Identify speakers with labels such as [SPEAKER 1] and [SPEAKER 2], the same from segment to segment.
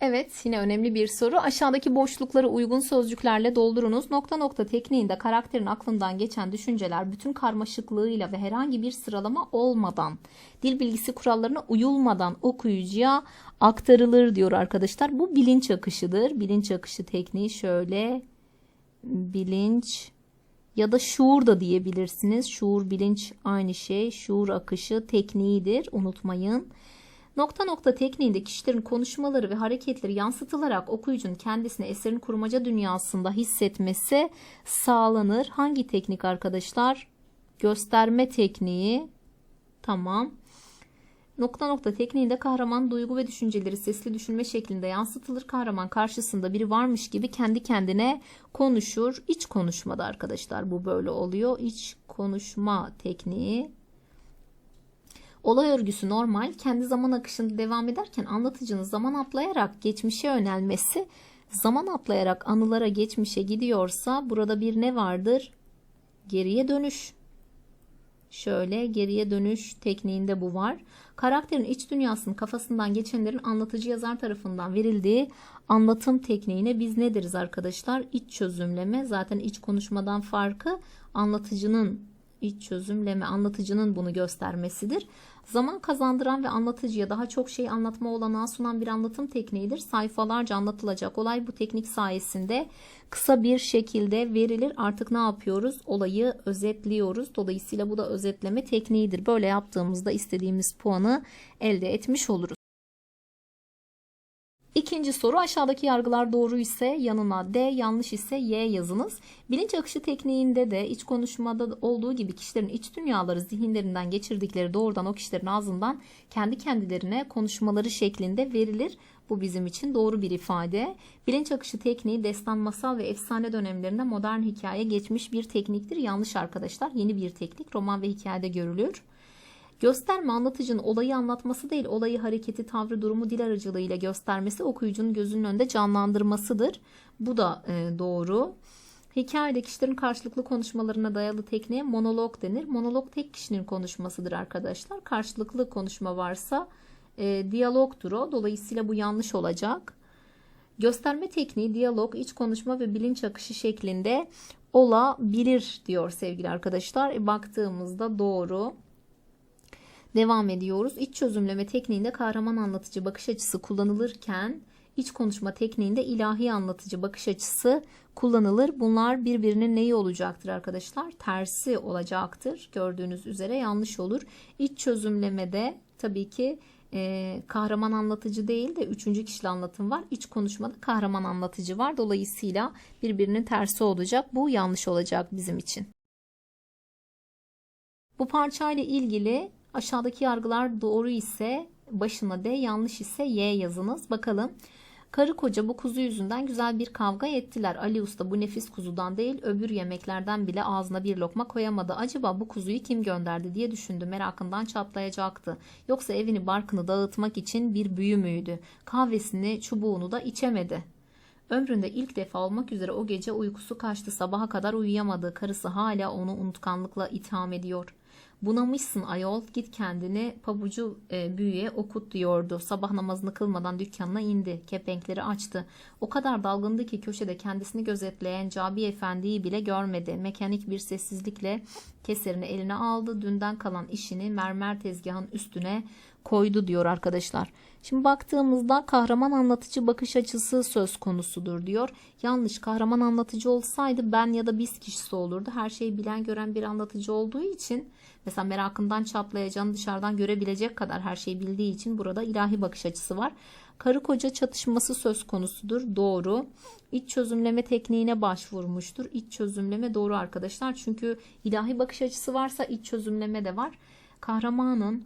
[SPEAKER 1] Evet, yine önemli bir soru. Aşağıdaki boşlukları uygun sözcüklerle doldurunuz. Nokta nokta tekniğinde karakterin aklından geçen düşünceler bütün karmaşıklığıyla ve herhangi bir sıralama olmadan, dil bilgisi kurallarına uyulmadan okuyucuya aktarılır diyor arkadaşlar. Bu bilinç akışıdır. Bilinç akışı tekniği şöyle bilinç ya da şuur da diyebilirsiniz. Şuur, bilinç aynı şey. Şuur akışı tekniğidir. Unutmayın. Nokta nokta tekniğinde kişilerin konuşmaları ve hareketleri yansıtılarak okuyucunun kendisini eserin kurmaca dünyasında hissetmesi sağlanır. Hangi teknik arkadaşlar? Gösterme tekniği. Tamam. Nokta nokta tekniğinde kahraman duygu ve düşünceleri sesli düşünme şeklinde yansıtılır. Kahraman karşısında biri varmış gibi kendi kendine konuşur. İç konuşmada arkadaşlar bu böyle oluyor. İç konuşma tekniği. Olay örgüsü normal. Kendi zaman akışında devam ederken anlatıcının zaman atlayarak geçmişe yönelmesi, zaman atlayarak anılara geçmişe gidiyorsa burada bir ne vardır? Geriye dönüş. Şöyle geriye dönüş tekniğinde bu var. Karakterin iç dünyasının kafasından geçenlerin anlatıcı yazar tarafından verildiği anlatım tekniğine biz ne deriz arkadaşlar? İç çözümleme. Zaten iç konuşmadan farkı anlatıcının iç çözümleme anlatıcının bunu göstermesidir. Zaman kazandıran ve anlatıcıya daha çok şey anlatma olanağı sunan bir anlatım tekniğidir. Sayfalarca anlatılacak olay bu teknik sayesinde kısa bir şekilde verilir. Artık ne yapıyoruz? Olayı özetliyoruz. Dolayısıyla bu da özetleme tekniğidir. Böyle yaptığımızda istediğimiz puanı elde etmiş oluruz. İkinci soru aşağıdaki yargılar doğru ise yanına D, yanlış ise Y yazınız. Bilinç akışı tekniğinde de iç konuşmada olduğu gibi kişilerin iç dünyaları zihinlerinden geçirdikleri doğrudan o kişilerin ağzından kendi kendilerine konuşmaları şeklinde verilir. Bu bizim için doğru bir ifade. Bilinç akışı tekniği destan, masal ve efsane dönemlerinde modern hikaye geçmiş bir tekniktir. Yanlış arkadaşlar. Yeni bir teknik. Roman ve hikayede görülür. Gösterme anlatıcının olayı anlatması değil, olayı hareketi, tavrı, durumu dil aracılığıyla göstermesi okuyucunun gözünün önünde canlandırmasıdır. Bu da e, doğru. Hikayede kişilerin karşılıklı konuşmalarına dayalı tekniğe monolog denir. Monolog tek kişinin konuşmasıdır arkadaşlar. Karşılıklı konuşma varsa e, diyalogtur o. Dolayısıyla bu yanlış olacak. Gösterme tekniği, diyalog, iç konuşma ve bilinç akışı şeklinde olabilir diyor sevgili arkadaşlar. E, baktığımızda doğru. Devam ediyoruz. İç çözümleme tekniğinde kahraman anlatıcı bakış açısı kullanılırken iç konuşma tekniğinde ilahi anlatıcı bakış açısı kullanılır. Bunlar birbirinin neyi olacaktır arkadaşlar? Tersi olacaktır. Gördüğünüz üzere yanlış olur. İç çözümlemede tabii ki e, kahraman anlatıcı değil de üçüncü kişili anlatım var. İç konuşmada kahraman anlatıcı var. Dolayısıyla birbirinin tersi olacak. Bu yanlış olacak bizim için. Bu parçayla ilgili Aşağıdaki yargılar doğru ise başına D, yanlış ise Y yazınız. Bakalım. Karı koca bu kuzu yüzünden güzel bir kavga ettiler. Ali Usta bu nefis kuzudan değil öbür yemeklerden bile ağzına bir lokma koyamadı. Acaba bu kuzuyu kim gönderdi diye düşündü. Merakından çatlayacaktı. Yoksa evini barkını dağıtmak için bir büyü müydü? Kahvesini çubuğunu da içemedi. Ömründe ilk defa olmak üzere o gece uykusu kaçtı. Sabaha kadar uyuyamadı. Karısı hala onu unutkanlıkla itham ediyor. Bunamışsın ayol git kendini pabucu e, büyüye okut diyordu. Sabah namazını kılmadan dükkanına indi. Kepenkleri açtı. O kadar dalgındı ki köşede kendisini gözetleyen Cabi Efendi'yi bile görmedi. Mekanik bir sessizlikle keserini eline aldı. Dünden kalan işini mermer tezgahın üstüne koydu diyor arkadaşlar. Şimdi baktığımızda kahraman anlatıcı bakış açısı söz konusudur diyor. Yanlış kahraman anlatıcı olsaydı ben ya da biz kişisi olurdu. Her şeyi bilen gören bir anlatıcı olduğu için mesela merakından çatlayacağını dışarıdan görebilecek kadar her şeyi bildiği için burada ilahi bakış açısı var. Karı koca çatışması söz konusudur. Doğru. İç çözümleme tekniğine başvurmuştur. İç çözümleme doğru arkadaşlar. Çünkü ilahi bakış açısı varsa iç çözümleme de var. Kahramanın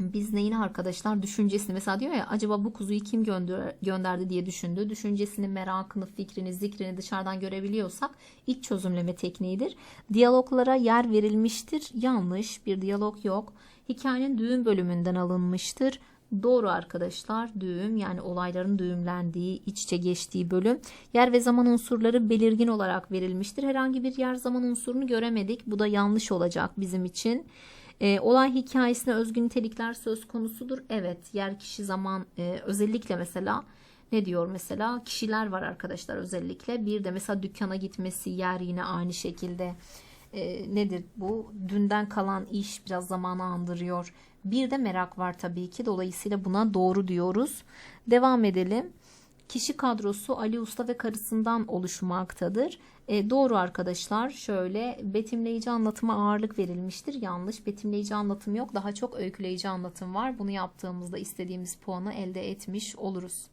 [SPEAKER 1] biz neyini arkadaşlar düşüncesini mesela diyor ya acaba bu kuzuyu kim gönder, gönderdi diye düşündü. Düşüncesini, merakını, fikrini, zikrini dışarıdan görebiliyorsak iç çözümleme tekniğidir. Diyaloglara yer verilmiştir. Yanlış bir diyalog yok. Hikayenin düğüm bölümünden alınmıştır. Doğru arkadaşlar düğüm yani olayların düğümlendiği iç içe geçtiği bölüm yer ve zaman unsurları belirgin olarak verilmiştir. Herhangi bir yer zaman unsurunu göremedik. Bu da yanlış olacak bizim için. E, olay hikayesine özgü nitelikler söz konusudur. Evet yer kişi zaman e, özellikle mesela Ne diyor mesela? Kişiler var arkadaşlar özellikle. Bir de mesela dükkana gitmesi yer yine aynı şekilde. E, nedir bu? Dünden kalan iş biraz zamanı andırıyor. Bir de merak var tabii ki. Dolayısıyla buna doğru diyoruz. Devam edelim. Kişi kadrosu Ali Usta ve karısından oluşmaktadır. E, doğru arkadaşlar. Şöyle betimleyici anlatıma ağırlık verilmiştir. Yanlış. Betimleyici anlatım yok. Daha çok öyküleyici anlatım var. Bunu yaptığımızda istediğimiz puanı elde etmiş oluruz.